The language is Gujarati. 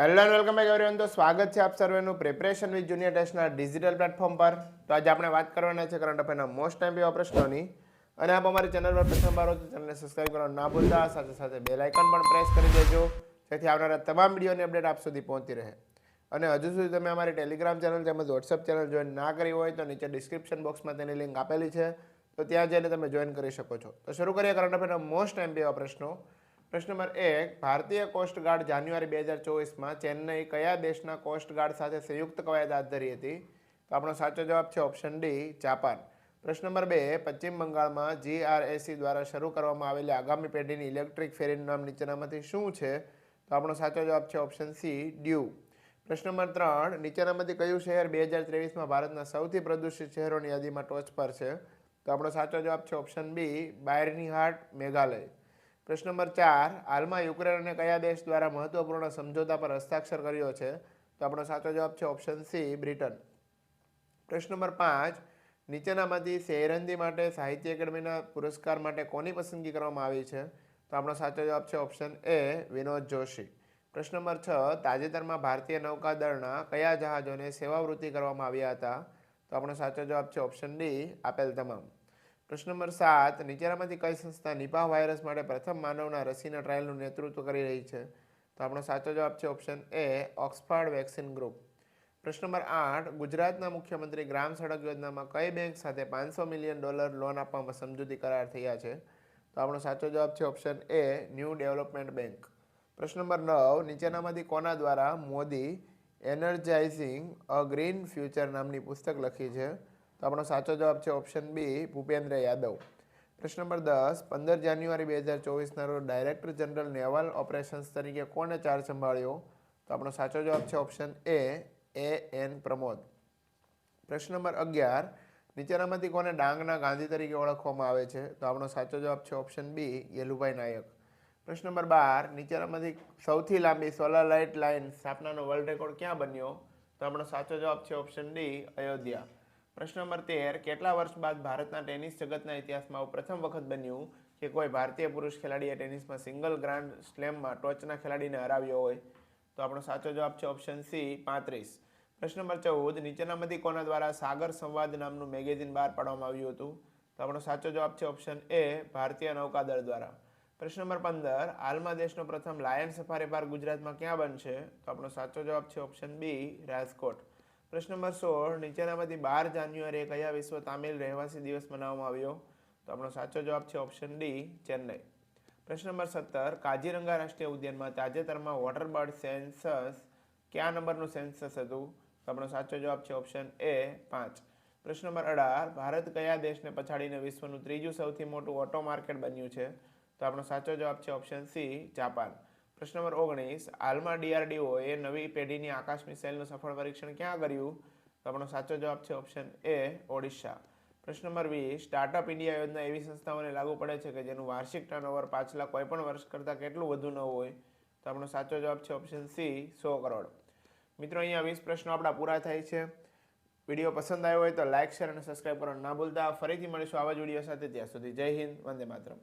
Hello and welcome back everyone તો સ્વાગત છે આપ સર્વેનું પ્રિપરેશન વિથ જુનિયર ટેસ્ટના ડિજિટલ પ્લેટફોર્મ પર. તો આજે આપણે વાત કરવાના છે કરંટ અફેરના મોસ્ટ ટાઈમ એવા પ્રશ્નોની. અને આપ અમારી ચેનલ પર પ્રથમ હો તો ચેનલને સબસ્ક્રાઇબ કરવાનું ના ભૂલતા. સાથે સાથે બેલ આઇકન પણ પ્રેસ કરી દેજો, જેથી આવનારા તમામ વિડીયોની અપડેટ આપ સુધી પહોંચી રહે. અને હજુ સુધી તમે અમારી ટેલિગ્રામ ચેનલ તેમજ વોટ્સઅપ ચેનલ જોઈન ના કરી હોય તો નીચે ડિસ્ક્રિપ્શન બોક્સમાં તેની લિંક આપેલી છે. તો ત્યાં જઈને તમે જોઈન કરી શકો છો. તો શરૂ કરીએ કરંટ અફેરના મોસ્ટ ટાઈમ એવા પ્રશ્નો. પ્રશ્ન નંબર એક, ભારતીય કોસ્ટગાર્ડ જાન્યુઆરી બે હજાર ચોવીસમાં ચેન્નઈ કયા દેશના કોસ્ટગાર્ડ સાથે સંયુક્ત કવાયત હાથ ધરી હતી? તો આપણો સાચો જવાબ છે ઓપ્શન ડી જાપાન પ્રશ્ન નંબર બે, પશ્ચિમ બંગાળમાં જીઆરએસી દ્વારા શરૂ કરવામાં આવેલી આગામી પેઢીની ઇલેક્ટ્રિક ફેરીનું નામ નીચેનામાંથી શું છે? તો આપણો સાચો જવાબ છે ઓપ્શન સી ડ્યુ પ્રશ્ન નંબર ત્રણ નીચેનામાંથી કયું શહેર બે હજાર ત્રેવીસમાં ભારતના સૌથી પ્રદૂષિત શહેરોની યાદીમાં ટોચ પર છે? તો આપણો સાચો જવાબ છે ઓપ્શન બી બાયરની હાટ મેઘાલય. પ્રશ્ન નંબર ચાર, હાલમાં યુક્રેન અને કયા દેશ દ્વારા મહત્વપૂર્ણ સમજોતા પર હસ્તાક્ષર કર્યો છે? તો આપણો સાચો જવાબ છે ઓપ્શન સી બ્રિટન. પ્રશ્ન નંબર પાંચ, નીચેનામાંથી સેરંદી માટે સાહિત્ય એકેડમીના પુરસ્કાર માટે કોની પસંદગી કરવામાં આવી છે? તો આપણો સાચો જવાબ છે ઓપ્શન એ વિનોદ જોશી. પ્રશ્ન નંબર છ, તાજેતરમાં ભારતીય નૌકાદળના કયા જહાજોને સેવાવૃત્તિ કરવામાં આવ્યા હતા? તો આપણો સાચો જવાબ છે ઓપ્શન ડી આપેલ તમામ. પ્રશ્ન નંબર સાત, નીચેનામાંથી કઈ સંસ્થા નિપાહ વાયરસ માટે પ્રથમ માનવના રસીના ટ્રાયલનું નેતૃત્વ કરી રહી છે? તો આપણો સાચો જવાબ છે option A Oxford vaccine group. પ્રશ્ન નંબર આઠ, ગુજરાતના મુખ્યમંત્રી ગ્રામ સડક યોજનામાં કઈ બેંક સાથે પાંચસો મિલિયન ડોલર લોન આપવામાં સમજૂતી કરાર થયા છે? તો આપણો સાચો જવાબ છે option A new development bank. પ્રશ્ન નંબર નવ, નીચેનામાંથી કોના દ્વારા Modi energizing a green future નામની પુસ્તક લખી છે? તો આપણો સાચો જવાબ છે ઓપ્શન બી ભૂપેન્દ્ર યાદવ. પ્રશ્ન નંબર દસ, પંદર જાન્યુઆરી બે હજાર ચોવીસના રોજ ડાયરેક્ટર જનરલ નેવલ ઓપરેશન્સ તરીકે કોણે ચાર્જ સંભાળ્યો? તો આપણો સાચો જવાબ છે option A A N Pramod. પ્રશ્ન નંબર અગિયાર, નીચેનામાંથી કોને ડાંગના ગાંધી તરીકે ઓળખવામાં આવે છે? તો આપણો સાચો જવાબ છે ઓપ્શન બી યેલુભાઈ નાયક. પ્રશ્ન નંબર બાર, નીચેનામાંથી સૌથી લાંબી સોલર લાઇટ લાઇન સ્થાપનાનો વર્લ્ડ રેકોર્ડ ક્યાં બન્યો? તો આપણો સાચો જવાબ છે ઓપ્શન ડી અયોધ્યા. પ્રશ્ન નંબર તેર, કેટલા વર્ષ બાદ ભારતના ટેનિસ જગતના ઇતિહાસમાં પ્રથમ વખત બન્યું કે કોઈ ભારતીય પુરુષ ખેલાડીએ ટેનિસમાં સિંગલ ગ્રાન્ડ સ્લેમમાં ટોચના ખેલાડીને હરાવ્યો હોય? તો આપણો સાચો જવાબ છે ઓપ્શન સી, પાંત્રીસ. પ્રશ્ન નંબર ચૌદ નીચેનામાંથી કોના દ્વારા સાગર સંવાદ નામનું મેગેઝિન બહાર પાડવામાં આવ્યું હતું? તો આપણો સાચો જવાબ છે ઓપ્શન એ, ભારતીય નૌકાદળ દ્વારા. પ્રશ્ન નંબર પંદર, હાલમાં દેશનો પ્રથમ લાયન સફારી પાર્ક ગુજરાતમાં ક્યાં બનશે? તો આપણો સાચો જવાબ છે ઓપ્શન બી, રાજકોટ. પ્રશ્ન નંબર સોળ નીચેનામાંથી બાર જાન્યુઆરીએ કયા વિશ્વ તામિલ રહેવાસી દિવસ મનાવવામાં આવ્યો? તો આપણો સાચો જવાબ છે ઓપ્શન ડી, ચેન્નઈ. પ્રશ્ન નંબર સત્તર કાજીરંગા રાષ્ટ્રીય ઉદ્યાનમાં તાજેતરમાં વોટર બર્ડ સેન્સસ કયા નંબરનું સેન્સસ હતું? તો આપણો સાચો જવાબ છે ઓપ્શન એ પાંચ. પ્રશ્ન નંબર અઢાર, ભારત કયા દેશને પછાડીને વિશ્વનું ત્રીજું સૌથી મોટું ઓટો માર્કેટ બન્યું છે? તો આપણો સાચો જવાબ છે ઓપ્શન સી, જાપાન. પ્રશ્ન નંબર ઓગણીસ, હાલમાં ડીઆરડીઓએ નવી પેઢીની આકાશ મિસાઇલનું સફળ પરીક્ષણ ક્યાં કર્યું? તો આપણો સાચો જવાબ છે ઓપ્શન એ ઓડિશા. પ્રશ્ન નંબર વીસ, સ્ટાર્ટઅપ ઇન્ડિયા યોજના એવી સંસ્થાઓને લાગુ પડે છે કે જેનું વાર્ષિક ટર્નઓવર પાછલા કોઈપણ વર્ષ કરતાં કેટલું વધુ ન હોય? તો આપણો સાચો જવાબ છે ઓપ્શન સી, સો કરોડ. મિત્રો, અહીંયા વીસ પ્રશ્નો આપણા પૂરા થાય છે. વીડિયો પસંદ આવ્યો હોય તો લાઇક શેર અને સબસ્ક્રાઈબ કરવાનું ના ભૂલતા. ફરીથી મળીશું આવા જ વીડિયો સાથે. ત્યાં સુધી જય હિન્દ, વંદે માતરમ.